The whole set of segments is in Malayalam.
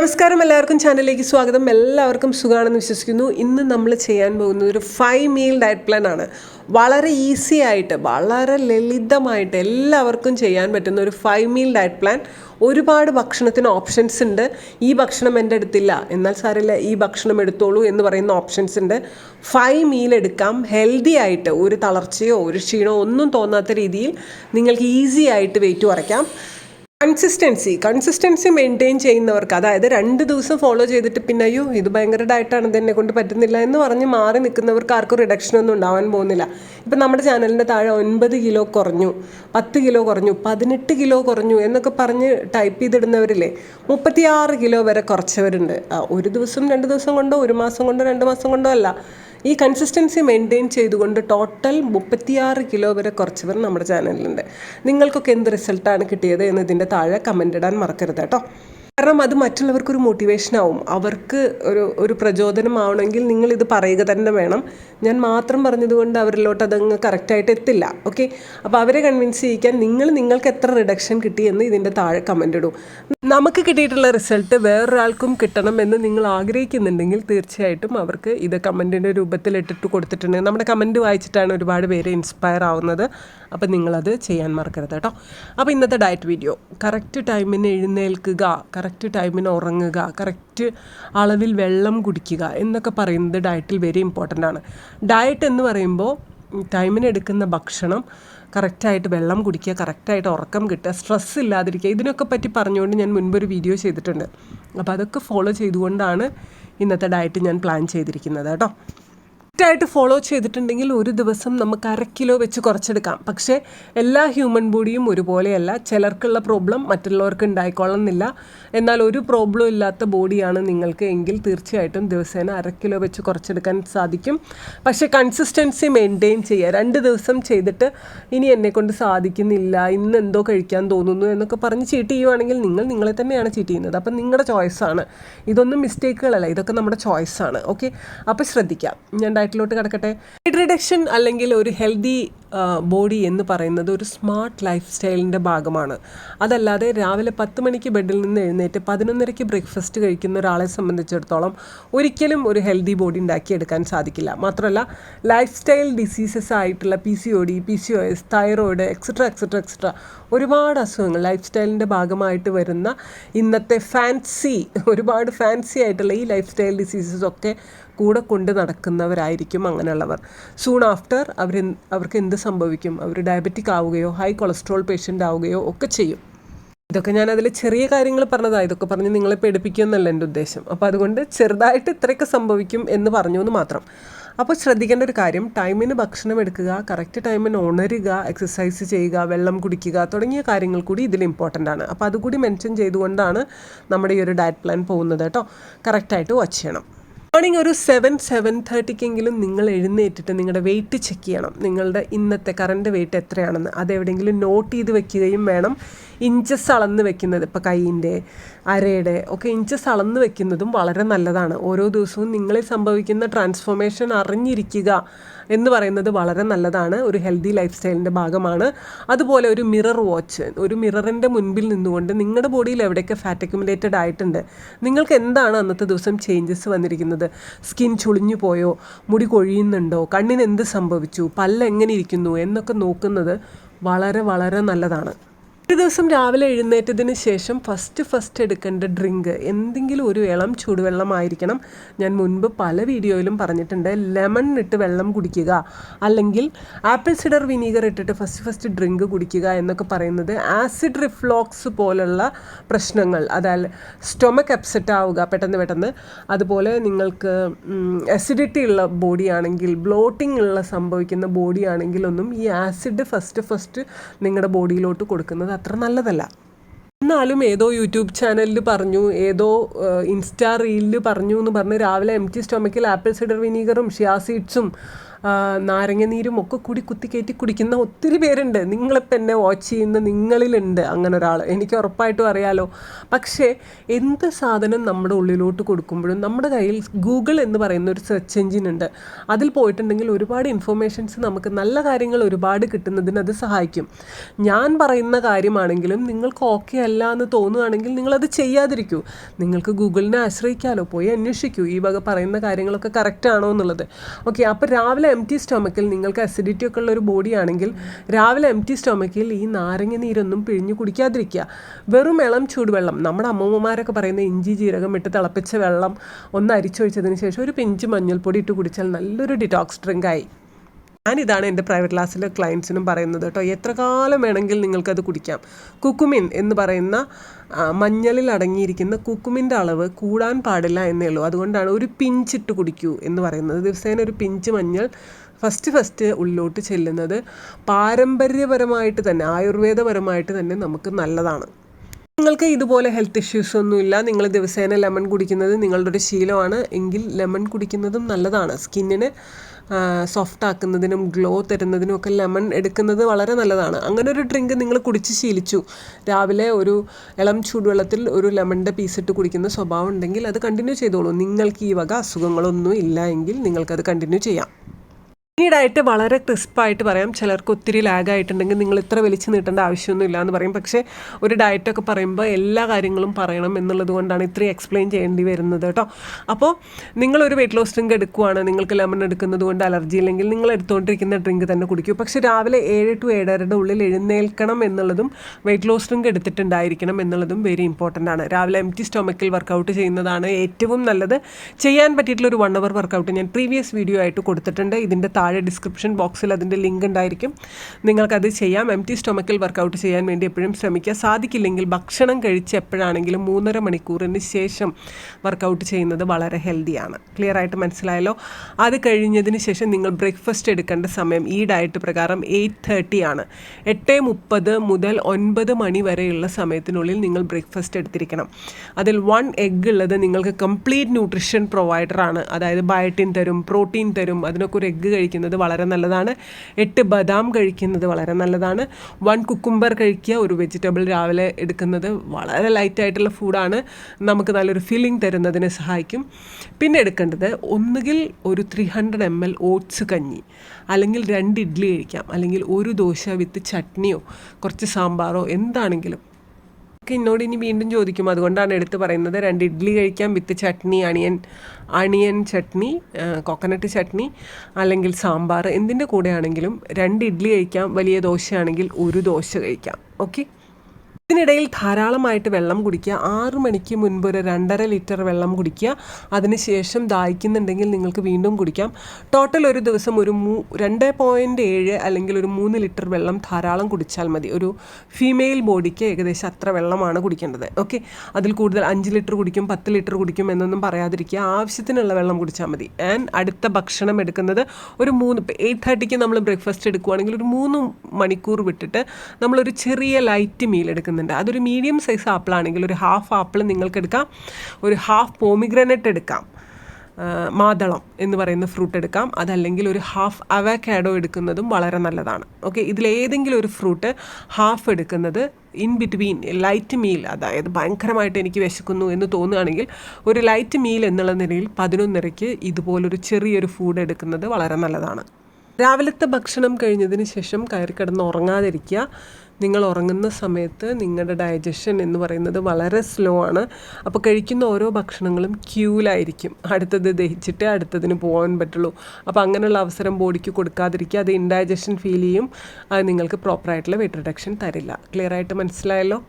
നമസ്കാരം എല്ലാവർക്കും ചാനലിലേക്ക് സ്വാഗതം. എല്ലാവർക്കും സുഖമാണെന്ന് വിശ്വസിക്കുന്നു. ഇന്ന് നമ്മൾ ചെയ്യാൻ പോകുന്നത് ഒരു ഫൈവ് മീൽ ഡയറ്റ് പ്ലാൻ ആണ്. വളരെ ഈസി ആയിട്ട് വളരെ ലളിതമായിട്ട് എല്ലാവർക്കും ചെയ്യാൻ പറ്റുന്ന ഒരു ഫൈവ് മീൽ ഡയറ്റ് പ്ലാൻ ഒരുപാട് ഭക്ഷണത്തിന് ഓപ്ഷൻസ് ഉണ്ട്. ഈ ഭക്ഷണം എന്റെ അടുത്തില്ല. എന്നാൽ സാറില്ല ഈ ഭക്ഷണം എടുത്തോളൂ എന്ന് പറയുന്ന ഓപ്ഷൻസ് ഉണ്ട്. ഫൈവ് മീൽ എടുക്കാം. ഹെൽത്തി ആയിട്ട് ഒരു തളർച്ചയോ ഒരു ക്ഷീണമോ ഒന്നും തോന്നാത്ത രീതിയിൽ നിങ്ങൾക്ക് ഈസി ആയിട്ട് വെയിറ്റ് കുറയ്ക്കാം. കൺസിസ്റ്റൻസി കൺസിസ്റ്റൻസി മെയിന്റെയിൻ ചെയ്യുന്നവർക്ക് അതായത് രണ്ട് ദിവസം ഫോളോ ചെയ്തിട്ട് പിന്നെ അയ്യോ ഇത് ഭയങ്കര ഡയറ്റാണ് ഇതെന്നെ കൊണ്ട് പറ്റുന്നില്ല എന്ന് പറഞ്ഞ് മാറി നിൽക്കുന്നവർക്ക് ആർക്കും റിഡക്ഷൻ ഒന്നും ഉണ്ടാവാൻ പോകുന്നില്ല. ഇപ്പം നമ്മുടെ ചാനലിന്റെ താഴെ ഒൻപത് കിലോ കുറഞ്ഞു പത്ത് കിലോ കുറഞ്ഞു പതിനെട്ട് കിലോ കുറഞ്ഞു എന്നൊക്കെ പറഞ്ഞ് ടൈപ്പ് ചെയ്തിടുന്നവരില്ലേ മുപ്പത്തിയാറ് കിലോ വരെ കുറച്ചവരുണ്ട്. ഒരു ദിവസം രണ്ട് ദിവസം കൊണ്ടോ ഒരു മാസം കൊണ്ടോ രണ്ട് മാസം കൊണ്ടോ അല്ല. ഈ കൺസിസ്റ്റൻസി മെയിന്റെയിൻ ചെയ്തുകൊണ്ട് ടോട്ടൽ മുപ്പത്തിയാറ് കിലോ വരെ കുറച്ചവർ നമ്മുടെ ചാനലിലുണ്ട് നിങ്ങൾക്കൊക്കെ എന്ത് റിസൾട്ടാണ് കിട്ടിയത് എന്ന് ഇതിന്റെ താഴെ കമന്റ് ഇടാൻ മറക്കരുത് കേട്ടോ. കാരണം അത് മറ്റുള്ളവർക്കൊരു മോട്ടിവേഷൻ ആവും. അവർക്ക് ഒരു ഒരു പ്രചോദനമാവണമെങ്കിൽ നിങ്ങൾ ഇത് പറയുക തന്നെ വേണം. ഞാൻ മാത്രം പറഞ്ഞതുകൊണ്ട് അവരിലോട്ട് അതങ്ങ് കറക്റ്റായിട്ട് എത്തില്ല. ഓക്കെ അപ്പോൾ അവരെ കൺവിൻസ് ചെയ്യിക്കാൻ നിങ്ങൾ നിങ്ങൾക്ക് എത്ര റിഡക്ഷൻ കിട്ടി എന്ന് ഇതിന്റെ താഴെ കമന്റ് ഇടൂ. നമുക്ക് കിട്ടിയിട്ടുള്ള റിസൾട്ട് വേറൊരാൾക്കും കിട്ടണം എന്ന് നിങ്ങൾ ആഗ്രഹിക്കുന്നുണ്ടെങ്കിൽ തീർച്ചയായിട്ടും അവർക്ക് ഇത് കമന്റിന്റെ രൂപത്തിൽ ഇട്ടിട്ട് കൊടുത്തിട്ടുണ്ടെങ്കിൽ നമ്മുടെ കമന്റ് വായിച്ചിട്ടാണ് ഒരുപാട് പേര് ഇൻസ്പയർ ആവുന്നത്. അപ്പോൾ നിങ്ങളത് ചെയ്യാൻ മറക്കരുത് കേട്ടോ. അപ്പോൾ ഇന്നത്തെ ഡയറ്റ് വീഡിയോ കറക്റ്റ് ടൈമിന് എഴുന്നേൽക്കുക കറക്റ്റ് ടൈമിന് ഉറങ്ങുക കറക്റ്റ് അളവിൽ വെള്ളം കുടിക്കുക എന്നൊക്കെ പറയുന്നത് ഡയറ്റിൽ വെരി ഇമ്പോർട്ടന്റ് ആണ്. ഡയറ്റ് എന്ന് പറയുമ്പോൾ ടൈമിന് എടുക്കുന്ന ഭക്ഷണം കറക്റ്റായിട്ട് വെള്ളം കുടിക്കുക കറക്റ്റായിട്ട് ഉറക്കം കിട്ടുക സ്ട്രെസ് ഇല്ലാതിരിക്കുക ഇതിനൊക്കെ പറ്റി പറഞ്ഞുകൊണ്ട് ഞാൻ മുൻപൊരു വീഡിയോ ചെയ്തിട്ടുണ്ട്. അപ്പോൾ അതൊക്കെ ഫോളോ ചെയ്തുകൊണ്ടാണ് ഇന്നത്തെ ഡയറ്റ് ഞാൻ പ്ലാൻ ചെയ്തിരിക്കുന്നത് കേട്ടോ. കറക്റ്റായിട്ട് ഫോളോ ചെയ്തിട്ടുണ്ടെങ്കിൽ ഒരു ദിവസം നമുക്ക് അര കിലോ വെച്ച് കുറച്ചെടുക്കാം. പക്ഷേ എല്ലാ ഹ്യൂമൻ ബോഡിയും ഒരുപോലെയല്ല. ചിലർക്കുള്ള പ്രോബ്ലം മറ്റുള്ളവർക്ക് ഉണ്ടായിക്കൊള്ളുന്നില്ല. എന്നാൽ ഒരു പ്രോബ്ലം ഇല്ലാത്ത ബോഡിയാണ് നിങ്ങൾക്ക് എങ്കിൽ തീർച്ചയായിട്ടും ദിവസേന അര കിലോ വെച്ച് കുറച്ചെടുക്കാൻ സാധിക്കും. പക്ഷേ കൺസിസ്റ്റൻസി മെയിന്റെയിൻ ചെയ്യുക. രണ്ട് ദിവസം ചെയ്തിട്ട് ഇനി എന്നെക്കൊണ്ട് സാധിക്കുന്നില്ല ഇന്ന് എന്തോ കഴിക്കാൻ തോന്നുന്നു എന്നൊക്കെ പറഞ്ഞ് ചീറ്റ് ചെയ്യുവാണെങ്കിൽ നിങ്ങൾ നിങ്ങളെ തന്നെയാണ് ചീറ്റ് ചെയ്യുന്നത്. അപ്പം നിങ്ങളുടെ ചോയ്സാണ് ഇതൊന്നും മിസ്റ്റേക്കുകളല്ല ഇതൊക്കെ നമ്മുടെ ചോയ്സാണ് ഓക്കെ അപ്പോൾ ശ്രദ്ധിക്കാം. ഞാൻ ഡയറ്റിലോട്ട് കിടക്കട്ടെ. വെയിറ്റ് റിഡക്ഷൻ അല്ലെങ്കിൽ ഒരു ഹെൽത്തി ബോഡി എന്ന് പറയുന്നത് ഒരു സ്മാർട്ട് ലൈഫ് സ്റ്റൈലിന്റെ ഭാഗമാണ്. അതല്ലാതെ രാവിലെ പത്ത് മണിക്ക് ബെഡിൽ നിന്ന് എഴുന്നേറ്റ് പതിനൊന്നരയ്ക്ക് ബ്രേക്ക്ഫാസ്റ്റ് കഴിക്കുന്ന ഒരാളെ സംബന്ധിച്ചിടത്തോളം ഒരിക്കലും ഒരു ഹെൽത്തി ബോഡി ഉണ്ടാക്കിയെടുക്കാൻ സാധിക്കില്ല. മാത്രമല്ല ലൈഫ് സ്റ്റൈൽ ഡിസീസസ് ആയിട്ടുള്ള P C O D P C O S thyroid etcetera etcetera etcetera ഒരുപാട് അസുഖങ്ങൾ ലൈഫ് സ്റ്റൈലിന്റെ ഭാഗമായിട്ട് വരുന്ന ഇന്നത്തെ ഫാൻസി ഒരുപാട് ഫാൻസി ആയിട്ടുള്ള ഈ ലൈഫ് സ്റ്റൈൽ ഡിസീസസ് ഒക്കെ കൂടെ കൊണ്ട് നടക്കുന്നവരായിരിക്കും അങ്ങനെയുള്ളവർ. സൂൺ ആഫ്റ്റർ അവർ അവർക്ക് എന്ത് സംഭവിക്കും? അവർ ഡയബറ്റിക് ആവുകയോ ഹൈ കൊളസ്ട്രോൾ പേഷ്യന്റ് ആവുകയോ ഒക്കെ ചെയ്യും. ഇതൊക്കെ ഞാൻ അതിൽ ചെറിയ കാര്യങ്ങൾ പറഞ്ഞതാണ് ഇതൊക്കെ പറഞ്ഞ് നിങ്ങളെ പേടിപ്പിക്കുമെന്നല്ല എന്റെ ഉദ്ദേശം. അപ്പോൾ അതുകൊണ്ട് ചെറുതായിട്ട് ഇത്രയൊക്കെ സംഭവിക്കും എന്ന് പറഞ്ഞു എന്ന് മാത്രം. അപ്പോൾ ശ്രദ്ധിക്കേണ്ട ഒരു കാര്യം. ടൈമിന് ഭക്ഷണം എടുക്കുക കറക്റ്റ് ടൈമിന് ഉണരുക എക്സസൈസ് ചെയ്യുക വെള്ളം കുടിക്കുക തുടങ്ങിയ കാര്യങ്ങൾ കൂടി ഇതിൽ ഇമ്പോർട്ടന്റ് ആണ്. അപ്പോൾ അതുകൂടി മെൻഷൻ ചെയ്തുകൊണ്ടാണ് നമ്മുടെ ഈ ഒരു ഡയറ്റ് പ്ലാൻ പോകുന്നത് കേട്ടോ. കറക്റ്റായിട്ട് വാച്ച് ചെയ്യണം. മോർണിംഗ് ഒരു സെവൻ സെവൻ തേർട്ടിക്കെങ്കിലും നിങ്ങൾ എഴുന്നേറ്റിട്ട് നിങ്ങളുടെ വെയിറ്റ് ചെക്ക് ചെയ്യണം. നിങ്ങളുടെ ഇന്നത്തെ കറണ്ട് വെയിറ്റ് എത്രയാണെന്ന്. അതെവിടെയെങ്കിലും നോട്ട് ചെയ്ത് വെക്കുകയും വേണം. ഇഞ്ചസ് അളന്ന് വെക്കുന്നത്. ഇപ്പോൾ കൈയിന്റെ അരയുടെ ഒക്കെ ഇഞ്ചസ് അളന്ന് വെക്കുന്നതും വളരെ നല്ലതാണ്. ഓരോ ദിവസവും നിങ്ങളിൽ സംഭവിക്കുന്ന ട്രാൻസ്ഫോർമേഷൻ അറിഞ്ഞിരിക്കുക. എന്ന് പറയുന്നത് വളരെ നല്ലതാണ്. ഒരു ഹെൽത്തി ലൈഫ് സ്റ്റൈലിന്റെ ഭാഗമാണ്. അതുപോലെ ഒരു മിറർ വാച്ച് ഒരു മിററിന്റെ മുൻപിൽ നിന്നുകൊണ്ട് നിങ്ങളുടെ ബോഡിയിൽ എവിടെയൊക്കെ ഫാറ്റ് അക്യുമുലേറ്റഡ് ആയിട്ടുണ്ട് നിങ്ങൾക്ക് എന്താണ് അന്നത്തെ ദിവസം ചേഞ്ചസ് വന്നിരിക്കുന്നത്? സ്കിൻ ചുളിഞ്ഞു പോയോ? മുടി കൊഴിയുന്നുണ്ടോ? കണ്ണിന് എന്ത് സംഭവിച്ചു? പല്ല് എങ്ങനെ ഇരിക്കുന്നു? എന്നൊക്കെ നോക്കുന്നത് വളരെ വളരെ നല്ലതാണ്. ഒരു ദിവസം രാവിലെ എഴുന്നേറ്റതിന് ശേഷം ഫസ്റ്റ് ഫസ്റ്റ് എടുക്കേണ്ട ഡ്രിങ്ക് എന്തെങ്കിലും ഒരു ഇളം ചൂടുവെള്ളമായിരിക്കണം. ഞാൻ മുൻപ് പല വീഡിയോയിലും പറഞ്ഞിട്ടുണ്ട് ലെമൺ ഇട്ട് വെള്ളം കുടിക്കുക അല്ലെങ്കിൽ ആപ്പിൾ സിഡർ വിനീഗർ ഇട്ടിട്ട് ഫസ്റ്റ് ഫസ്റ്റ് ഡ്രിങ്ക് കുടിക്കുക എന്നൊക്കെ പറയുന്നത് ആസിഡ് റിഫ്ലോക്സ് പോലുള്ള പ്രശ്നങ്ങൾ. അതായത് സ്റ്റൊമക്ക് അപ്സെറ്റ് ആവുക പെട്ടെന്ന് പെട്ടെന്ന്. അതുപോലെ നിങ്ങൾക്ക് അസിഡിറ്റി ഉള്ള ബോഡി ആണെങ്കിൽ ബ്ലോട്ടിംഗ് ഉള്ള സംഭവിക്കുന്ന ബോഡി ആണെങ്കിലൊന്നും ഈ ആസിഡ് ഫസ്റ്റ് ഫസ്റ്റ് നിങ്ങളുടെ ബോഡിയിലോട്ട് കൊടുക്കുന്നത് അത്ര നല്ലതല്ല. എന്നാലും ഏതോ യൂട്യൂബ് ചാനലിൽ പറഞ്ഞു ഏതോ ഇൻസ്റ്റാ റീലിൽ പറഞ്ഞു എന്ന് പറഞ്ഞ് രാവിലെ എം ടി സ്റ്റൊമക്കിൽ ആപ്പിൾ സിഡർ വിനീഗറും ഷിയാ സീഡ്സും നീരും ഒക്കെ കൂടി കുത്തിക്കയറ്റി കുടിക്കുന്ന ഒത്തിരി പേരുണ്ട്. നിങ്ങളിപ്പോൾ എന്നെ വാച്ച് ചെയ്യുന്ന നിങ്ങളിലുണ്ട് അങ്ങനെ ഒരാൾ എനിക്ക് ഉറപ്പായിട്ടും അറിയാലോ. പക്ഷേ എന്ത് സാധനം നമ്മുടെ ഉള്ളിലോട്ട് കൊടുക്കുമ്പോഴും നമ്മുടെ കയ്യിൽ ഗൂഗിൾ എന്ന് പറയുന്ന ഒരു സെർച്ച് എഞ്ചിൻ ഉണ്ട്. അതിൽ പോയിട്ടുണ്ടെങ്കിൽ ഒരുപാട് ഇൻഫർമേഷൻസ് നമുക്ക് നല്ല കാര്യങ്ങൾ ഒരുപാട് കിട്ടുന്നതിന് അത് സഹായിക്കും. ഞാൻ പറയുന്ന കാര്യമാണെങ്കിലും നിങ്ങൾക്ക് ഓക്കെ അല്ല എന്ന് തോന്നുകയാണെങ്കിൽ നിങ്ങളത് ചെയ്യാതിരിക്കൂ. നിങ്ങൾക്ക് ഗൂഗിളിനെ ആശ്രയിക്കാമല്ലോ പോയി അന്വേഷിക്കൂ. ഈ വക പറയുന്ന കാര്യങ്ങളൊക്കെ കറക്റ്റ് ആണോ എന്നുള്ളത്. ഓക്കെ അപ്പോൾ രാവിലെ എം ടി സ്റ്റൊമക്കിൽ നിങ്ങൾക്ക് അസിഡിറ്റി ഒക്കെ ഉള്ള ഒരു ബോഡി ആണെങ്കിൽ രാവിലെ എം ടി സ്റ്റൊമക്കിൽ ഈ നാരങ്ങ നീരൊന്നും പിഴിഞ്ഞ് കുടിക്കാതിരിക്കുക. വെറും ഇളം ചൂടുവെള്ളം നമ്മുടെ അമ്മൂമ്മമാരൊക്കെ പറയുന്ന ഇഞ്ചി ജീരകം ഇട്ട് തിളപ്പിച്ച വെള്ളം ഒന്ന് അരിച്ചൊഴിച്ചതിന് ശേഷം ഒരു പിഞ്ച് മഞ്ഞൾപ്പൊടി ഇട്ട് കുടിച്ചാൽ നല്ലൊരു ഡിറ്റോക്സ് ഡ്രിങ്ക് ആയി. ഞാനിതാണ് എന്റെ പ്രൈവറ്റ് ക്ലാസ്സിലെ ക്ലയൻസിനും പറയുന്നത് കേട്ടോ എത്ര കാലം വേണമെങ്കിൽ നിങ്ങൾക്കത് കുടിക്കാം. കുക്കുമിൻ എന്ന് പറയുന്ന മഞ്ഞളിൽ അടങ്ങിയിരിക്കുന്ന കുക്കുമിന്റെ അളവ് കൂടാൻ പാടില്ല എന്നേ ഉള്ളൂ. അതുകൊണ്ടാണ് ഒരു പിഞ്ചിട്ട് കുടിക്കൂ എന്ന് പറയുന്നത്. ദിവസേന ഒരു പിഞ്ച് മഞ്ഞൾ ഫസ്റ്റ് ഫസ്റ്റ് ഉള്ളിലോട്ട് ചെല്ലുന്നത് പാരമ്പര്യപരമായിട്ട് തന്നെ ആയുർവേദപരമായിട്ട് തന്നെ നമുക്ക് നല്ലതാണ്. നിങ്ങൾക്ക് ഇതുപോലെ ഹെൽത്ത് ഇഷ്യൂസ് ഒന്നുമില്ല. നിങ്ങൾ ദിവസേന ലെമൺ കുടിക്കുന്നത് നിങ്ങളുടെ ഒരു ശീലമാണ്. എങ്കിൽ ലെമൺ കുടിക്കുന്നതും നല്ലതാണ്. സ്കിന്നിന് സോഫ്റ്റ് ആക്കുന്നതിനും ഗ്ലോ തരുന്നതിനും ഒക്കെ ലെമൺ എടുക്കുന്നത് വളരെ നല്ലതാണ്. അങ്ങനെ ഒരു ഡ്രിങ്ക് നിങ്ങൾ കുടിച്ച് ശീലിച്ചു. രാവിലെ ഒരു ഇളം ചൂടുവെള്ളത്തിൽ ഒരു ലെമണിന്റെ പീസ് ഇട്ട് കുടിക്കുന്ന സ്വഭാവം ഉണ്ടെങ്കിൽ അത് കണ്ടിന്യൂ ചെയ്തോളൂ. നിങ്ങൾക്ക് ഈ വക അസുഖങ്ങളൊന്നും ഇല്ല എങ്കിൽ നിങ്ങൾക്കത് കണ്ടിന്യൂ ചെയ്യാം. പിന്നീടായിട്ട് വളരെ ക്രിസ്പായിട്ട് പറയാം. ചിലർക്ക് ഒത്തിരി ലാഗായിട്ടുണ്ടെങ്കിൽ നിങ്ങൾ ഇത്ര വലിച്ചു നീട്ടേണ്ട ആവശ്യമൊന്നുമില്ല എന്ന് പറയും. പക്ഷേ ഒരു ഡയറ്റൊക്കെ പറയുമ്പോൾ എല്ലാ കാര്യങ്ങളും പറയണം എന്നുള്ളത് കൊണ്ടാണ് ഇത്രയും എക്സ്പ്ലെയിൻ ചെയ്യേണ്ടി വരുന്നത് കേട്ടോ. അപ്പോൾ നിങ്ങളൊരു വെയിറ്റ് ലോസ് ഡ്രിങ്ക് എടുക്കുവാണ്. നിങ്ങൾക്ക് ലെമൺ എടുക്കുന്നത് കൊണ്ട് അലർജി ഇല്ലെങ്കിൽ നിങ്ങൾ എടുത്തുകൊണ്ടിരിക്കുന്ന ഡ്രിങ്ക് തന്നെ കുടിക്കൂ. പക്ഷേ രാവിലെ ഏഴ് ടു ഏഴരയുടെ ഉള്ളിൽ എഴുന്നേൽക്കണം എന്നുള്ളതും വെയിറ്റ് ലോസ് ഡ്രിങ്ക് എടുത്തിട്ടുണ്ടായിരിക്കണം എന്നുള്ളതും വെരി ഇമ്പോർട്ടന്റ് ആണ്. രാവിലെ എം ടി സ്റ്റൊമക്കിൽ വർക്കൗട്ട് ചെയ്യുന്നതാണ് ഏറ്റവും നല്ലത്. ചെയ്യാൻ പറ്റിയിട്ടുള്ള ഒരു വൺ അവർ വർക്കൗട്ട് ഞാൻ പ്രീവിയസ് വീഡിയോ ആയിട്ട് കൊടുത്തിട്ടുണ്ട്. ഇതിന്റെ താഴെ ഡിസ്ക്രിപ്ഷൻ ബോക്സിൽ അതിന്റെ ലിങ്ക് ഉണ്ടായിരിക്കും. നിങ്ങൾക്കത് ചെയ്യാം. എം ടി സ്റ്റൊമക്കിൽ വർക്കൗട്ട് ചെയ്യാൻ വേണ്ടി എപ്പോഴും ശ്രമിക്കുക. സാധിക്കില്ലെങ്കിൽ ഭക്ഷണം കഴിച്ച് എപ്പോഴാണെങ്കിലും മൂന്നര മണിക്കൂറിന് ശേഷം വർക്കൗട്ട് ചെയ്യുന്നത് വളരെ ഹെൽത്തിയാണ് ക്ലിയർ ആയിട്ട് മനസ്സിലായല്ലോ? അത് കഴിഞ്ഞതിന് ശേഷം നിങ്ങൾ ബ്രേക്ക്ഫാസ്റ്റ് എടുക്കേണ്ട സമയം ഈ ഡയറ്റ് പ്രകാരം എയ്റ്റ് തേർട്ടി ആണ്. എട്ട് മുപ്പത് മുതൽ ഒൻപത് മണി വരെയുള്ള സമയത്തിനുള്ളിൽ നിങ്ങൾ ബ്രേക്ക്ഫാസ്റ്റ് എടുത്തിരിക്കണം. അതിൽ വൺ എഗ് ഉള്ളത് നിങ്ങൾക്ക് കംപ്ലീറ്റ് ന്യൂട്രിഷൻ പ്രൊവൈഡറാണ് അതായത് ബയോട്ടിൻ തരും പ്രോട്ടീൻ തരും അതിനൊക്കെ ഒരു എഗ്ഗ് കഴിക്കുന്നത് വളരെ നല്ലതാണ്. എട്ട് ബദാം കഴിക്കുന്നത് വളരെ നല്ലതാണ്. വൺ കുക്കുംബർ കഴിക്കുക ഒരു വെജിറ്റബിൾ രാവിലെ എടുക്കുന്നത് വളരെ ലൈറ്റായിട്ടുള്ള ഫുഡാണ് നമുക്ക് നല്ലൊരു ഫീലിംഗ് തരുന്നതിന് സഹായിക്കും. പിന്നെ എടുക്കേണ്ടത് ഒന്നുകിൽ ഒരു three hundred M L oats കഞ്ഞി അല്ലെങ്കിൽ രണ്ട് ഇഡ്ഡലി കഴിക്കാം അല്ലെങ്കിൽ ഒരു ദോശ വിത്ത് ചട്നിയോ കുറച്ച് സാമ്പാറോ എന്താണെങ്കിലും ഒക്കെ എന്നോട് ഇനി വീണ്ടും ചോദിക്കും. അതുകൊണ്ടാണ് എടുത്ത് പറയുന്നത് രണ്ട് ഇഡ്ഡലി കഴിക്കാം with chutney onion onion chutney coconut chutney അല്ലെങ്കിൽ സാമ്പാർ. എന്തിന്റെ കൂടെയാണെങ്കിലും രണ്ട് ഇഡ്ഡലി കഴിക്കാം വലിയ ദോശയാണെങ്കിൽ ഒരു ദോശ കഴിക്കാം. ഓക്കെ ഇതിനിടയിൽ ധാരാളമായിട്ട് വെള്ളം കുടിക്കുക. ആറ് മണിക്ക് മുൻപ് ഒരു രണ്ടര ലിറ്റർ വെള്ളം കുടിക്കുക. അതിനുശേഷം ദാഹിക്കുന്നുണ്ടെങ്കിൽ നിങ്ങൾക്ക് വീണ്ടും കുടിക്കാം. ടോട്ടൽ ഒരു ദിവസം ഒരു മൂ രണ്ട് പോയിന്റ് ഏഴ് അല്ലെങ്കിൽ ഒരു മൂന്ന് ലിറ്റർ വെള്ളം ധാരാളം കുടിച്ചാൽ മതി. ഒരു ഫീമെയിൽ ബോഡിക്ക് ഏകദേശം അത്ര വെള്ളമാണ് കുടിക്കേണ്ടത്. ഓക്കെ? അതിൽ കൂടുതൽ അഞ്ച് ലിറ്റർ കുടിക്കും പത്ത് ലിറ്റർ കുടിക്കും എന്നൊന്നും പറയാതിരിക്കുക. ആവശ്യത്തിനുള്ള വെള്ളം കുടിച്ചാൽ മതി. ആൻഡ് അടുത്ത ഭക്ഷണം എടുക്കുന്നത് ഒരു മൂന്ന് എയ്റ്റ് തേർട്ടിക്ക് നമ്മൾ ബ്രേക്ക്ഫാസ്റ്റ് എടുക്കുകയാണെങ്കിൽ ഒരു മൂന്ന് മണിക്കൂർ വിട്ടിട്ട് നമ്മളൊരു ചെറിയ ലൈറ്റ് മീൽ എടുക്കുന്നുണ്ട് അതൊരു മീഡിയം സൈസ് ആപ്പിളാണെങ്കിൽ ഒരു ഹാഫ് ആപ്പിൾ നിങ്ങൾക്ക് എടുക്കാം ഒരു ഹാഫ് പോമിഗ്രനറ്റ് എടുക്കാം. മാതളം എന്ന് പറയുന്ന ഫ്രൂട്ട് എടുക്കാം. അതല്ലെങ്കിൽ ഒരു ഹാഫ് അവക്കാഡോ എടുക്കുന്നതും വളരെ നല്ലതാണ്. ഓക്കെ ഇതിലേതെങ്കിലും ഒരു ഫ്രൂട്ട് ഹാഫ് എടുക്കുന്നത് ഇൻ ബിറ്റ്വീൻ ലൈറ്റ് മീൽ അതായത് ഭയങ്കരമായിട്ട് എനിക്ക് വിശക്കുന്നു എന്ന് തോന്നുകയാണെങ്കിൽ ഒരു ലൈറ്റ് മീൽ എന്നുള്ള നിലയിൽ പതിനൊന്നരയ്ക്ക് ഇതുപോലൊരു ചെറിയൊരു ഫുഡ് എടുക്കുന്നത് വളരെ നല്ലതാണ്. രാവിലത്തെ ഭക്ഷണം കഴിഞ്ഞതിന് ശേഷം കയറി കിടന്ന് ഉറങ്ങാതിരിക്കുക. നിങ്ങൾ ഉറങ്ങുന്ന സമയത്ത് നിങ്ങളുടെ ഡൈജഷൻ എന്ന് പറയുന്നത് വളരെ സ്ലോ ആണ്. അപ്പോൾ കഴിക്കുന്ന ഓരോ ഭക്ഷണങ്ങളും ക്യൂലായിരിക്കും അടുത്തത് ദഹിച്ചിട്ട് അടുത്തതിന് പോകാൻ പറ്റുള്ളൂ. അപ്പോൾ അങ്ങനെയുള്ള അവസരം ബോഡിക്ക് കൊടുക്കാതിരിക്കുക. അത് ഇൻഡൈജഷൻ ഫീൽ ചെയ്യും. അത് നിങ്ങൾക്ക് പ്രോപ്പറായിട്ടുള്ള വെയിറ്റ് റിഡക്ഷൻ തരില്ല. ക്ലിയർ ആയിട്ട് മനസ്സിലായല്ലോ?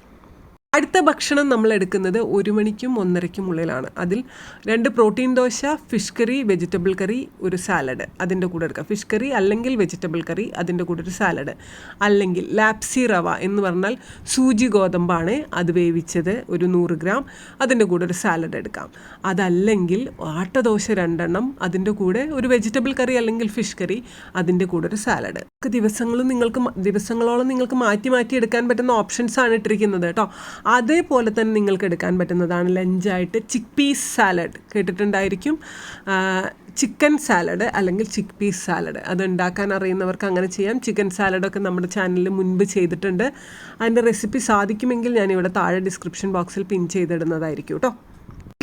അടുത്ത ഭക്ഷണം നമ്മൾ എടുക്കുന്നത് ഒരു മണിക്കും ഒന്നരയ്ക്കും ഉള്ളിലാണ്. അതിൽ രണ്ട് protein dosa fish curry vegetable curry ഒരു സാലഡ് അതിന്റെ കൂടെ എടുക്കുക ഫിഷ് കറി അല്ലെങ്കിൽ വെജിറ്റബിൾ കറി അതിന്റെ കൂടെ ഒരു സാലഡ്. അല്ലെങ്കിൽ ലാപ്സി റവ എന്ന് പറഞ്ഞാൽ സൂചി ഗോതമ്പാണ് അത് വേവിച്ചത് ഒരു നൂറ് ഗ്രാം അതിന്റെ കൂടെ ഒരു സാലഡ് എടുക്കാം. അതല്ലെങ്കിൽ ആട്ടദോശ രണ്ടെണ്ണം അതിന്റെ കൂടെ ഒരു വെജിറ്റബിൾ കറി അല്ലെങ്കിൽ ഫിഷ് കറി അതിന്റെ കൂടെ ഒരു സാലഡ്. ദിവസങ്ങളും നിങ്ങൾക്ക് ദിവസങ്ങളോളം നിങ്ങൾക്ക് മാറ്റി മാറ്റി എടുക്കാൻ പറ്റുന്ന ഓപ്ഷൻസാണ് ഇട്ടിരിക്കുന്നത് കേട്ടോ. അതേപോലെ തന്നെ നിങ്ങൾക്ക് എടുക്കാൻ പറ്റുന്നതാണ് ലഞ്ചായിട്ട് ചിക്ക് പീസ് സാലഡ് കേട്ടിട്ടുണ്ടായിരിക്കും. ചിക്കൻ സാലഡ് അല്ലെങ്കിൽ ചിക്ക് പീസ് സാലഡ്. അത് ഉണ്ടാക്കാൻ അറിയുന്നവർക്ക് അങ്ങനെ ചെയ്യാം. ചിക്കൻ സാലഡൊക്കെ നമ്മുടെ ചാനലിൽ മുൻപ് ചെയ്തിട്ടുണ്ട്. അതിന്റെ റെസിപ്പി സാധിക്കുമെങ്കിൽ ഞാനിവിടെ താഴെ ഡിസ്ക്രിപ്ഷൻ ബോക്സിൽ പിൻ ചെയ്തിടുന്നതായിരിക്കും കേട്ടോ.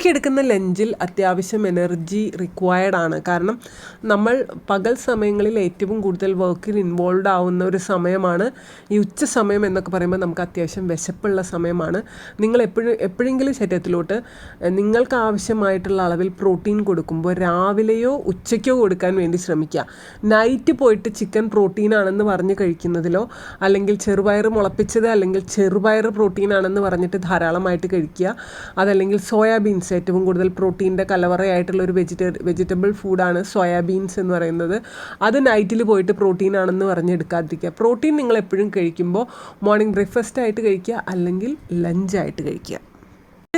എടുക്കുന്ന ലഞ്ചിൽ അത്യാവശ്യം എനർജി റിക്വയർഡ് ആണ് കാരണം നമ്മൾ പകൽ സമയങ്ങളിൽ ഏറ്റവും കൂടുതൽ വർക്കിൽ ഇൻവോൾവ് ആവുന്ന ഒരു സമയമാണ്. ഈ ഉച്ച സമയം എന്നൊക്കെ പറയുമ്പോൾ നമുക്ക് അത്യാവശ്യം വിശപ്പുള്ള സമയമാണ്. നിങ്ങൾ എപ്പോഴും എപ്പോഴെങ്കിലും ശരീരത്തിലോട്ട് നിങ്ങൾക്ക് ആവശ്യമായിട്ടുള്ള അളവിൽ പ്രോട്ടീൻ കൊടുക്കുമ്പോൾ രാവിലെയോ ഉച്ചയ്ക്കോ കൊടുക്കാൻ വേണ്ടി ശ്രമിക്കുക. നൈറ്റ് പോയിട്ട് ചിക്കൻ പ്രോട്ടീൻ ആണെന്ന് പറഞ്ഞ് കഴിക്കുന്നതിലോ അല്ലെങ്കിൽ ചെറുപയർ മുളപ്പിച്ചത് അല്ലെങ്കിൽ ചെറുപയർ പ്രോട്ടീൻ ആണെന്ന് പറഞ്ഞിട്ട് ധാരാളമായിട്ട് കഴിക്കുക. അതല്ലെങ്കിൽ സോയാബീൻസ് ഏറ്റവും കൂടുതൽ പ്രോട്ടീന്റെ കലവറയായിട്ടുള്ള ഒരു വെജിറ്റ വെജിറ്റബിൾ ഫുഡാണ് സോയാബീൻസ് എന്ന് പറയുന്നത്. അത് നൈറ്റിൽ പോയിട്ട് പ്രോട്ടീൻ ആണെന്ന് പറഞ്ഞെടുക്കാതിരിക്കുക. പ്രോട്ടീൻ നിങ്ങൾ എപ്പോഴും കഴിക്കുമ്പോൾ മോർണിംഗ് ബ്രേക്ക്ഫാസ്റ്റ് ആയിട്ട് കഴിക്കുക അല്ലെങ്കിൽ ലഞ്ചായിട്ട് കഴിക്കുക.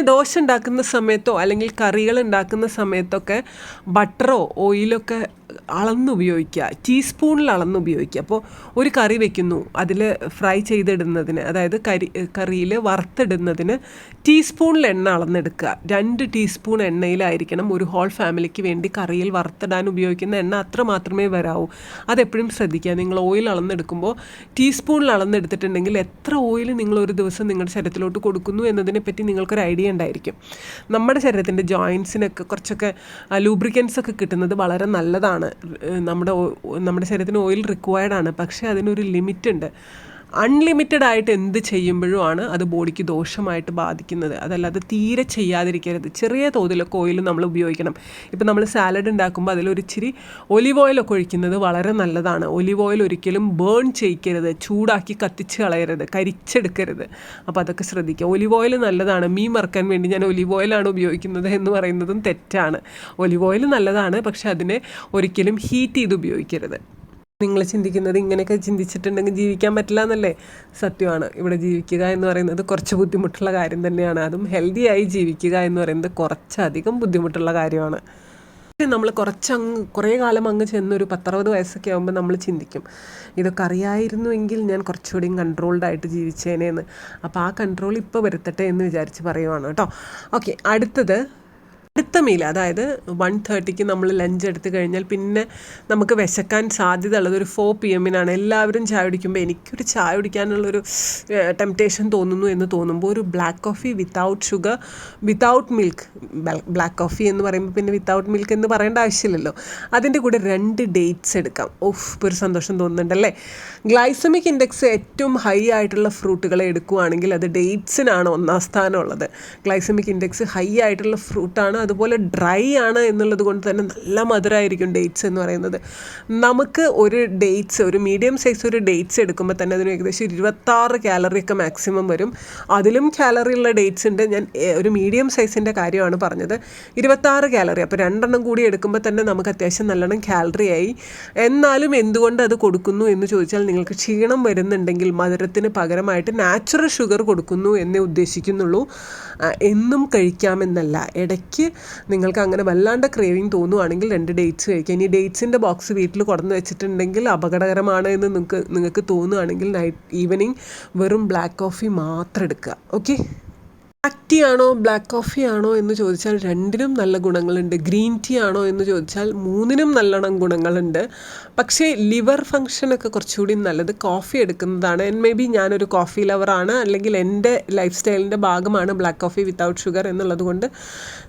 ദോശ ഉണ്ടാക്കുന്ന സമയത്തോ അല്ലെങ്കിൽ കറികൾ ഉണ്ടാക്കുന്ന സമയത്തൊക്കെ ബട്ടറോ ഓയിലൊക്കെ അളന്നുപയോഗിക്കുക. ടീസ്പൂണിൽ അളന്നുപയോഗിക്കുക. അപ്പോൾ ഒരു കറി വെക്കുന്നു അതിൽ ഫ്രൈ ചെയ്തിടുന്നതിന് അതായത് കരി കറിയിൽ വറുത്തിടുന്നതിന് ടീസ്പൂണിൽ എണ്ണ അളന്നെടുക്കുക. രണ്ട് ടീസ്പൂൺ എണ്ണയിലായിരിക്കണം ഒരു ഹോൾ ഫാമിലിക്ക് വേണ്ടി കറിയിൽ വറുത്തിടാൻ ഉപയോഗിക്കുന്ന എണ്ണ അത്ര മാത്രമേ വരാവൂ. അതെപ്പോഴും ശ്രദ്ധിക്കുക. നിങ്ങൾ ഓയിൽ അളന്നെടുക്കുമ്പോൾ ടീസ്പൂണിൽ അളന്നെടുത്തിട്ടുണ്ടെങ്കിൽ എത്ര ഓയിൽ നിങ്ങൾ ഒരു ദിവസം നിങ്ങളുടെ ശരീരത്തിലോട്ട് കൊടുക്കുന്നു എന്നതിനെപ്പറ്റി നിങ്ങൾക്കൊരു ഐഡിയ ഉണ്ടായിരിക്കും. നമ്മുടെ ശരീരത്തിന്റെ ജോയിൻസിനൊക്കെ കുറച്ചൊക്കെ ലൂബ്രിക്കൻസ് ഒക്കെ കിട്ടുന്നത് വളരെ നല്ലതാണ്. നമ്മുടെ നമ്മുടെ ശരീരത്തിന് ഓയിൽ റിക്വയർഡാണ്. പക്ഷേ അതിനൊരു ലിമിറ്റ് ഉണ്ട് അൺലിമിറ്റഡ് ആയിട്ട് എന്ത് ചെയ്യുമ്പോഴുമാണ് അത് ബോഡിക്ക് ദോഷമായിട്ട് ബാധിക്കുന്നത്. അതല്ലാതെ തീരെ ചെയ്യാതിരിക്കരുത്. ചെറിയ തോതിലൊക്കെ ഓയിൽ നമ്മൾ ഉപയോഗിക്കണം. ഇപ്പം നമ്മൾ സാലഡ് ഉണ്ടാക്കുമ്പോൾ അതിലൊരിച്ചിരി ഒലിവ് ഓയിലൊക്കെ ഒഴിക്കുന്നത് വളരെ നല്ലതാണ്. ഒലിവ് ഓയിൽ ഒരിക്കലും ബേൺ ചെയ്യിക്കരുത്. ചൂടാക്കി കത്തിച്ച് കളയരുത്. കരിച്ചെടുക്കരുത്. അപ്പോൾ അതൊക്കെ ശ്രദ്ധിക്കുക. ഒലിവ് ഓയിൽ നല്ലതാണ്. മീൻ മറക്കാൻ വേണ്ടി ഞാൻ ഒലിവ് ഓയിലാണ് ഉപയോഗിക്കുന്നത് എന്ന് പറയുന്നതും തെറ്റാണ്. ഒലിവ് ഓയിൽ നല്ലതാണ്. പക്ഷേ അതിനെ ഒരിക്കലും ഹീറ്റ് ചെയ്ത് ഉപയോഗിക്കരുത്. നിങ്ങൾ ചിന്തിക്കുന്നത് ഇങ്ങനെയൊക്കെ ചിന്തിച്ചിട്ടുണ്ടെങ്കിൽ ജീവിക്കാൻ പറ്റില്ല എന്നല്ലേ സത്യമാണ്. ഇവിടെ ജീവിക്കുക എന്ന് പറയുന്നത് കുറച്ച് ബുദ്ധിമുട്ടുള്ള കാര്യം തന്നെയാണ്. അതും ഹെൽത്തി ആയി ജീവിക്കുക എന്ന് പറയുന്നത് കുറച്ചധികം ബുദ്ധിമുട്ടുള്ള കാര്യമാണ്. നമ്മൾ കുറച്ചങ്ങ് കുറേ കാലം അങ്ങ് ചെന്നൊരു പത്തറുപത് വയസ്സൊക്കെ ആകുമ്പോൾ നമ്മൾ ചിന്തിക്കും. ഇതൊക്കെ അറിയായിരുന്നുവെങ്കിൽ ഞാൻ കുറച്ചുകൂടി കൺട്രോൾഡ് ആയിട്ട് ജീവിച്ചേനേന്ന്. അപ്പോൾ ആ കൺട്രോൾ ഇപ്പോൾ വരുത്തട്ടെ എന്ന് വിചാരിച്ച് പറയുവാണ് കേട്ടോ. ഓക്കെ അടുത്തത് അടുത്ത മീൽ അതായത് വൺ തേർട്ടിക്ക് നമ്മൾ ലഞ്ച് എടുത്തു കഴിഞ്ഞാൽ പിന്നെ നമുക്ക് വിശക്കാൻ സാധ്യത ഉള്ളത് ഒരു ഫോർ പി എമ്മിനാണ് എല്ലാവരും ചായ കുടിക്കുമ്പോൾ എനിക്കൊരു ചായ കുടിക്കാനുള്ളൊരു ടെംപ്റ്റേഷൻ തോന്നുന്നു എന്ന് തോന്നുമ്പോൾ ഒരു black coffee without sugar without milk black coffee എന്ന് പറയുമ്പോൾ പിന്നെ വിത്തൗട്ട് മിൽക്ക് എന്ന് പറയേണ്ട ആവശ്യമില്ലല്ലോ. അതിന്റെ കൂടെ രണ്ട് ഡേറ്റ്സ് എടുക്കാം. ഓഫ് ഒരു സന്തോഷം തോന്നുന്നുണ്ടല്ലേ? ഗ്ലൈസമിക് ഇൻഡെക്സ് ഏറ്റവും ഹൈ ആയിട്ടുള്ള ഫ്രൂട്ടുകളെ എടുക്കുകയാണെങ്കിൽ അത് ഡേറ്റ്സിനാണ് ഒന്നാം സ്ഥാനമുള്ളത് ഗ്ലൈസമിക് ഇൻഡെക്സ് ഹൈ ആയിട്ടുള്ള ഫ്രൂട്ടാണ് അതുപോലെ ഡ്രൈ ആണ് എന്നുള്ളത് കൊണ്ട് തന്നെ നല്ല മധുരമായിരിക്കും ഡേറ്റ്സ് എന്ന് പറയുന്നത്. നമുക്ക് ഒരു ഡേറ്റ്സ് ഒരു മീഡിയം സൈസ് ഒരു ഡേറ്റ്സ് എടുക്കുമ്പോൾ തന്നെ അതിന് ഏകദേശം ഇരുപത്താറ് കാലറി ഒക്കെ മാക്സിമം വരും. അതിലും കാലറി ഉള്ള ഡേറ്റ്സ് ഉണ്ട്. ഞാൻ ഒരു മീഡിയം സൈസിന്റെ കാര്യമാണ് പറഞ്ഞത്. ഇരുപത്താറ് കാലറി അപ്പോൾ രണ്ടെണ്ണം കൂടി എടുക്കുമ്പോൾ തന്നെ നമുക്ക് അത്യാവശ്യം നല്ലോണം കാലറി ആയി. എന്നാലും എന്തുകൊണ്ട് അത് കൊടുക്കുന്നു എന്ന് ചോദിച്ചാൽ നിങ്ങൾക്ക് ക്ഷീണം വരുന്നുണ്ടെങ്കിൽ മധുരത്തിന് പകരമായിട്ട് നാച്ചുറൽ ഷുഗർ കൊടുക്കുന്നു എന്നേ ഉദ്ദേശിക്കുന്നുള്ളൂ. എന്നും കഴിക്കാമെന്നല്ല ഇടയ്ക്ക് നിങ്ങൾക്ക് അങ്ങനെ വല്ലാണ്ട് ക്രേവിങ് തോന്നുവാണെങ്കിൽ രണ്ട് ഡേറ്റ്സ് കഴിക്കുക ഇനി ഡേറ്റ്സിന്റെ ബോക്സ് വീട്ടിൽ കൊടന്ന് വെച്ചിട്ടുണ്ടെങ്കിൽ അപകടകരമാണ് എന്ന് നിങ്ങൾക്ക് നിങ്ങൾക്ക് തോന്നുകയാണെങ്കിൽ നൈറ്റ് ഈവനിങ് വെറും ബ്ലാക്ക് കോഫി മാത്രം എടുക്കുക. ഓക്കെ ബ്ലാക്ക് ടീ ആണോ ബ്ലാക്ക് കോഫി ആണോ എന്ന് ചോദിച്ചാൽ രണ്ടിനും നല്ല ഗുണങ്ങളുണ്ട്. ഗ്രീൻ ടീ ആണോ എന്ന് ചോദിച്ചാൽ മൂന്നിനും നല്ലോണം ഗുണങ്ങളുണ്ട്. പക്ഷേ ലിവർ ഫങ്ഷനൊക്കെ കുറച്ചുകൂടി നല്ലത് കോഫി എടുക്കുന്നതാണ്. ആൻഡ് മേ ബി ഞാനൊരു കോഫി ലവറാണ് അല്ലെങ്കിൽ എന്റെ ലൈഫ് സ്റ്റൈലിന്റെ ഭാഗമാണ് ബ്ലാക്ക് കോഫി വിത്തൗട്ട് ഷുഗർ എന്നുള്ളത് കൊണ്ട്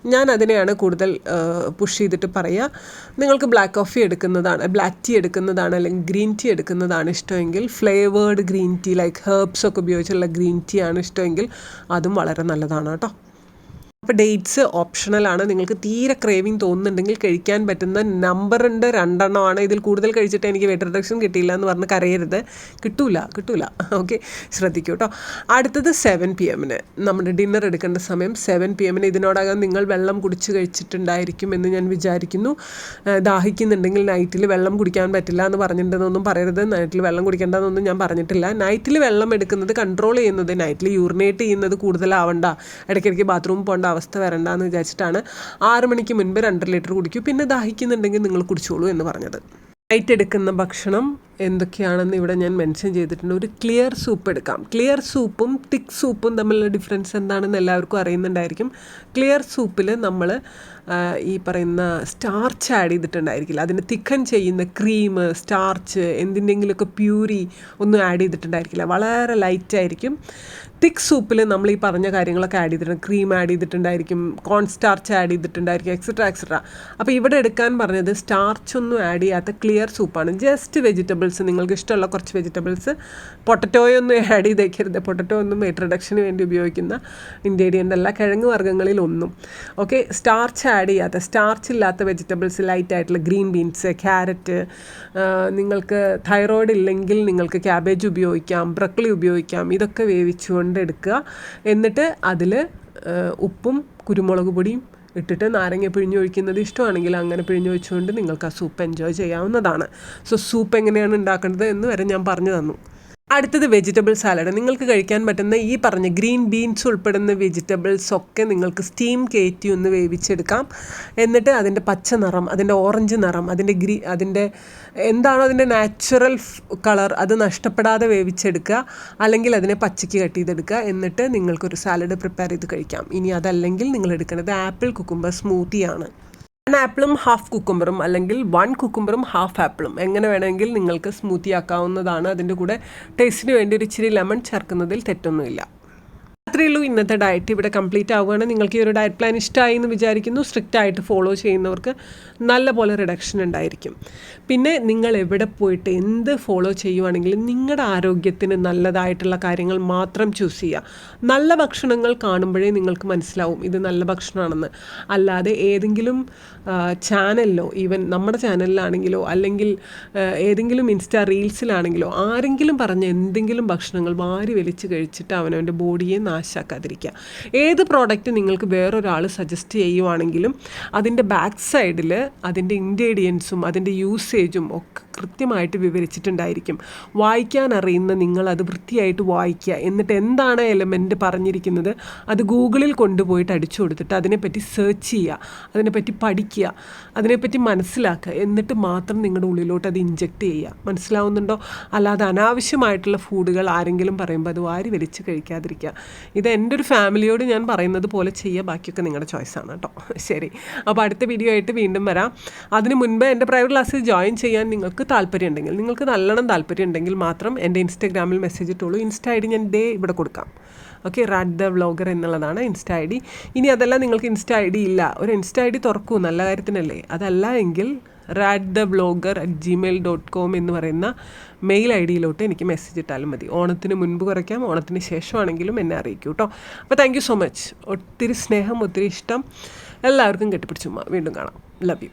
ഞാൻ അതിനെയാണ് കൂടുതൽ പുഷ് ചെയ്തിട്ട് പറയുക നിങ്ങൾക്ക് ബ്ലാക്ക് കോഫി എടുക്കുന്നതാണ് ബ്ലാക്ക് ടീ എടുക്കുന്നതാണ് അല്ലെങ്കിൽ ഗ്രീൻ ടീ എടുക്കുന്നതാണ് ഇഷ്ടമെങ്കിൽ flavoured green tea like herbs ഒക്കെ ഉപയോഗിച്ചുള്ള ഗ്രീൻ ടീ ആണ് ഇഷ്ടമെങ്കിൽ അതും വളരെ നല്ലതാണ് കേട്ടോ. അപ്പോൾ ഡേറ്റ്സ് ഓപ്ഷണലാണ് നിങ്ങൾക്ക് തീരെ ക്രേവിങ് തോന്നുന്നുണ്ടെങ്കിൽ കഴിക്കാൻ പറ്റുന്ന നമ്പറുണ്ട് രണ്ടെണ്ണമാണ് ഇതിൽ കൂടുതൽ കഴിച്ചിട്ട് എനിക്ക് വെയിറ്റ് റിഡക്ഷൻ കിട്ടിയില്ല എന്ന് പറഞ്ഞ് കരയരുത്. കിട്ടൂല കിട്ടൂല. ഓക്കെ ശ്രദ്ധിക്കൂ കേട്ടോ അടുത്തത് സെവൻ പി എമ്മിന് നമ്മുടെ ഡിന്നർ എടുക്കേണ്ട സമയം സെവൻ പി എമ്മിന് ഇതിനോടകം നിങ്ങൾ വെള്ളം കുടിച്ച് കഴിച്ചിട്ടുണ്ടായിരിക്കും എന്ന് ഞാൻ വിചാരിക്കുന്നു. ദാഹിക്കുന്നുണ്ടെങ്കിൽ നൈറ്റിൽ വെള്ളം കുടിക്കാൻ പറ്റില്ല എന്ന് പറഞ്ഞിട്ടുണ്ടെന്നൊന്നും പറയരുത്. നൈറ്റിൽ വെള്ളം കുടിക്കേണ്ടതെന്നൊന്നും ഞാൻ പറഞ്ഞിട്ടില്ല. നൈറ്റിൽ വെള്ളം എടുക്കുന്നത് കൺട്രോൾ ചെയ്യുന്നത് നൈറ്റിൽ യൂറിനേറ്റ് ചെയ്യുന്നത് കൂടുതലാവണ്ട. ഇടയ്ക്കിടയ്ക്ക് ബാത്റൂമിൽ പോകേണ്ട അവസ്ഥ വരണ്ടെന്ന് വിചാരിച്ചിട്ടാണ് ആറ് മണിക്ക് മുൻപ് രണ്ടര ലിറ്റർ കുടിക്കൂ. പിന്നെ ദാഹിക്കുന്നുണ്ടെങ്കിൽ നിങ്ങൾ കുടിച്ചോളൂ എന്ന് പറഞ്ഞത്. നൈറ്റ് എടുക്കുന്ന ഭക്ഷണം എന്തൊക്കെയാണെന്ന് ഇവിടെ ഞാൻ മെൻഷൻ ചെയ്തിട്ടുണ്ട്. ഒരു ക്ലിയർ സൂപ്പ് എടുക്കാം. ക്ലിയർ സൂപ്പും തിക്ക് സൂപ്പും തമ്മിലുള്ള ഡിഫറൻസ് എന്താണെന്ന് എല്ലാവർക്കും അറിയുന്നുണ്ടായിരിക്കും. ക്ലിയർ സൂപ്പിൽ നമ്മൾ ഈ പറയുന്ന സ്റ്റാർച്ച് ആഡ് ചെയ്തിട്ടുണ്ടായിരിക്കില്ല. അതിന് തിക്കൻ ചെയ്യുന്ന ക്രീം സ്റ്റാർച്ച് എന്തിന്റെങ്കിലുമൊക്കെ പ്യൂരി ഒന്നും ആഡ് ചെയ്തിട്ടുണ്ടായിരിക്കില്ല. വളരെ ലൈറ്റ് തിക്ക് സൂപ്പിൽ നമ്മൾ ഈ പറഞ്ഞ കാര്യങ്ങളൊക്കെ ആഡ് ചെയ്തിട്ടുണ്ട്. ക്രീം ആഡ് ചെയ്തിട്ടുണ്ടായിരിക്കും കോൺ സ്റ്റാർച്ച് ആഡ് ചെയ്തിട്ടുണ്ടായിരിക്കും എക്സെട്ര എക്സെട്ര അപ്പോൾ ഇവിടെ എടുക്കാൻ പറഞ്ഞത് സ്റ്റാർച്ച് ഒന്നും ആഡ് ചെയ്യാത്ത ക്ലിയർ സൂപ്പാണ് ജസ്റ്റ് വെജിറ്റബിൾസ് നിങ്ങൾക്ക് ഇഷ്ടമുള്ള കുറച്ച് വെജിറ്റബിൾസ് പൊട്ടറ്റോയൊന്നും ആഡ് ചെയ്തേക്കരുത്. പൊട്ടറ്റോ ഒന്നും വെയിറ്റ് റിഡക്ഷന് വേണ്ടി ഉപയോഗിക്കുന്ന ഇൻഗ്രീഡിയന്റ് അല്ല കിഴങ്ങ് വർഗങ്ങളിൽ ഒന്നും. ഓക്കെ സ്റ്റാർച്ച് ആഡ് ചെയ്യാത്ത സ്റ്റാർച്ച് ഇല്ലാത്ത വെജിറ്റബിൾസ് ലൈറ്റ് ആയിട്ടുള്ള ഗ്രീൻ ബീൻസ് ക്യാരറ്റ് നിങ്ങൾക്ക് തൈറോയിഡ് ഇല്ലെങ്കിൽ നിങ്ങൾക്ക് ക്യാബേജ് ഉപയോഗിക്കാം ബ്രക്കളി ഉപയോഗിക്കാം ഇതൊക്കെ വേവിച്ചുകൊണ്ട് എടുക്കുക എന്നിട്ട് അതിൽ ഉപ്പും കുരുമുളക് പൊടിയും ഇട്ടിട്ട് നാരങ്ങ പിഴിഞ്ഞൊഴിക്കുന്നത് ഇഷ്ടമാണെങ്കിൽ അങ്ങനെ പിഴിഞ്ഞൊഴിച്ചുകൊണ്ട് നിങ്ങൾക്ക് ആ സൂപ്പ് എൻജോയ് ചെയ്യാവുന്നതാണ്. സോ സൂപ്പ് എങ്ങനെയാണ് ഉണ്ടാക്കേണ്ടത് എന്ന് വരെ ഞാൻ പറഞ്ഞു തന്നു. അടുത്തത് വെജിറ്റബിൾ സാലഡ് നിങ്ങൾക്ക് കഴിക്കാൻ പറ്റുന്ന ഈ പറഞ്ഞ ഗ്രീൻ ബീൻസ് ഉൾപ്പെടുന്ന വെജിറ്റബിൾസ് ഒക്കെ നിങ്ങൾക്ക് സ്റ്റീം കയറ്റി ഒന്ന് വേവിച്ചെടുക്കാം. എന്നിട്ട് അതിന്റെ പച്ച നിറം അതിന്റെ ഓറഞ്ച് നിറം അതിന്റെ ഗ്രീ അതിന്റെ എന്താണോ അതിന്റെ നാച്ചുറൽ കളർ അത് നഷ്ടപ്പെടാതെ വേവിച്ചെടുക്കുക. അല്ലെങ്കിൽ അതിനെ പച്ചയ്ക്ക് കട്ട് ചെയ്തെടുക്കുക. എന്നിട്ട് നിങ്ങൾക്കൊരു സാലഡ് പ്രിപ്പയർ ചെയ്ത് കഴിക്കാം. ഇനി അതല്ലെങ്കിൽ നിങ്ങൾ എടുക്കേണ്ടത് ആപ്പിൾ കുക്കുംബർ സ്മൂത്തിയാണ് ആപ്പിളും ഹാഫ് കുക്കുംബറും അല്ലെങ്കിൽ വൺ കുക്കുംബറും ഹാഫ് ആപ്പിളും എങ്ങനെ വേണമെങ്കിൽ നിങ്ങൾക്ക് സ്മൂത്തി ആക്കാവുന്നതാണ്. അതിന്റെ കൂടെ ടേസ്റ്റിന് വേണ്ടി ഒരു ഇച്ചിരി ലെമൺ ചേർക്കുന്നതിൽ തെറ്റൊന്നുമില്ല. അത്രയേ ഉള്ളൂ ഇന്നത്തെ ഡയറ്റ് ഇവിടെ കംപ്ലീറ്റ് ആവുകയാണ്. നിങ്ങൾക്ക് ഈ ഒരു ഡയറ്റ് പ്ലാൻ ഇഷ്ടമായി എന്ന് വിചാരിക്കുന്നു. സ്ട്രിക്റ്റ് ആയിട്ട് ഫോളോ ചെയ്യുന്നവർക്ക് നല്ലപോലെ റിഡക്ഷൻ ഉണ്ടായിരിക്കും. പിന്നെ നിങ്ങൾ എവിടെ പോയിട്ട് എന്ത് ഫോളോ ചെയ്യുവാണെങ്കിലും നിങ്ങളുടെ ആരോഗ്യത്തിന് നല്ലതായിട്ടുള്ള കാര്യങ്ങൾ മാത്രം ചൂസ് ചെയ്യുക. നല്ല ഭക്ഷണങ്ങൾ കാണുമ്പോഴേ നിങ്ങൾക്ക് മനസ്സിലാവും ഇത് നല്ല ഭക്ഷണമാണെന്ന്. അല്ലാതെ ഏതെങ്കിലും ചാനലിലോ ഈവൻ നമ്മുടെ ചാനലിലാണെങ്കിലോ അല്ലെങ്കിൽ ഏതെങ്കിലും ഇൻസ്റ്റാ റീൽസിലാണെങ്കിലോ ആരെങ്കിലും പറഞ്ഞ എന്തെങ്കിലും ഭക്ഷണങ്ങൾ വാരി വലിച്ച് കഴിച്ചിട്ട് അവനവന്റെ ബോഡിയെ നാശാക്കാതിരിക്കുക ഏത് പ്രോഡക്റ്റ് നിങ്ങൾക്ക് വേറൊരാൾ സജസ്റ്റ് ചെയ്യുവാണെങ്കിലും അതിന്റെ ബാക്ക് സൈഡിൽ അതിന്റെ ഇൻഗ്രീഡിയൻസും അതിന്റെ യൂസേജും ഒക്കെ കൃത്യമായിട്ട് വിവരിച്ചിട്ടുണ്ടായിരിക്കും. വായിക്കാൻ അറിയുന്ന നിങ്ങൾ അത് വൃത്തിയായിട്ട് വായിക്കുക. എന്നിട്ട് എന്താണ് എലമെന്റ് പറഞ്ഞിരിക്കുന്നത്? അത് ഗൂഗിളിൽ കൊണ്ടുപോയിട്ട് അടിച്ചു കൊടുത്തിട്ട് അതിനെപ്പറ്റി സെർച്ച് ചെയ്യുക. അതിനെപ്പറ്റി പഠിക്കുക. അതിനെപ്പറ്റി മനസ്സിലാക്കുക. എന്നിട്ട് മാത്രം നിങ്ങളുടെ ഉള്ളിലോട്ട് അത് ഇഞ്ചെക്ട് ചെയ്യുക. മനസ്സിലാവുന്നുണ്ടോ? അല്ലാതെ അനാവശ്യമായിട്ടുള്ള ഫുഡുകൾ ആരെങ്കിലും പറയുമ്പോൾ അത് വാരി വലിച്ച് കഴിക്കാതിരിക്കുക. ഇത് എന്റെ ഒരു ഫാമിലിയോട് ഞാൻ പറയുന്നത് പോലെ ചെയ്യുക. ബാക്കിയൊക്കെ നിങ്ങളുടെ ചോയ്സാണ് കേട്ടോ. ശരി. അപ്പോൾ അടുത്ത വീഡിയോ ആയിട്ട് വീണ്ടും വരാം. അതിന് മുൻപ് എന്റെ പ്രൈവറ്റ് ക്ലാസ്സിൽ ജോയിൻ ചെയ്യാൻ നിങ്ങൾക്ക് താല്പര്യം ഉണ്ടെങ്കിൽ നിങ്ങൾക്ക് നല്ലോണം താല്പര്യം ഉണ്ടെങ്കിൽ മാത്രം എന്റെ ഇൻസ്റ്റാഗ്രാമിൽ മെസ്സേജ് ഇട്ടുള്ളൂ ഇൻസ്റ്റ ഐ ഡി ഞാൻ ഡേ ഇവിടെ കൊടുക്കാം. ഓക്കെ റാഡ് ദ വ്ളോഗർ എന്നുള്ളതാണ് ഇൻസ്റ്റ ഐ ഡി ഇനി അതല്ല നിങ്ങൾക്ക് ഇൻസ്റ്റ ഐ ഡി ഇല്ല. ഒരു ഇൻസ്റ്റ ഐ ഡി തുറക്കൂ നല്ല കാര്യത്തിനല്ലേ? അതല്ല എങ്കിൽ Rad the vlogger at Gmail dot com എന്ന് പറയുന്ന മെയിൽ ഐ ഡിയിലോട്ട് എനിക്ക് മെസ്സേജ് ഇട്ടാലും മതി. ഓണത്തിന് മുൻപ് കുറയ്ക്കാം ഓണത്തിന് ശേഷമാണെങ്കിലും എന്നെ അറിയിക്കൂ കേട്ടോ അപ്പോൾ താങ്ക് യു സോ മച്ച് ഒത്തിരി സ്നേഹം ഒത്തിരി ഇഷ്ടം. എല്ലാവർക്കും കെട്ടിപ്പിടിച്ചുമ്മ വീണ്ടും കാണാം. Love you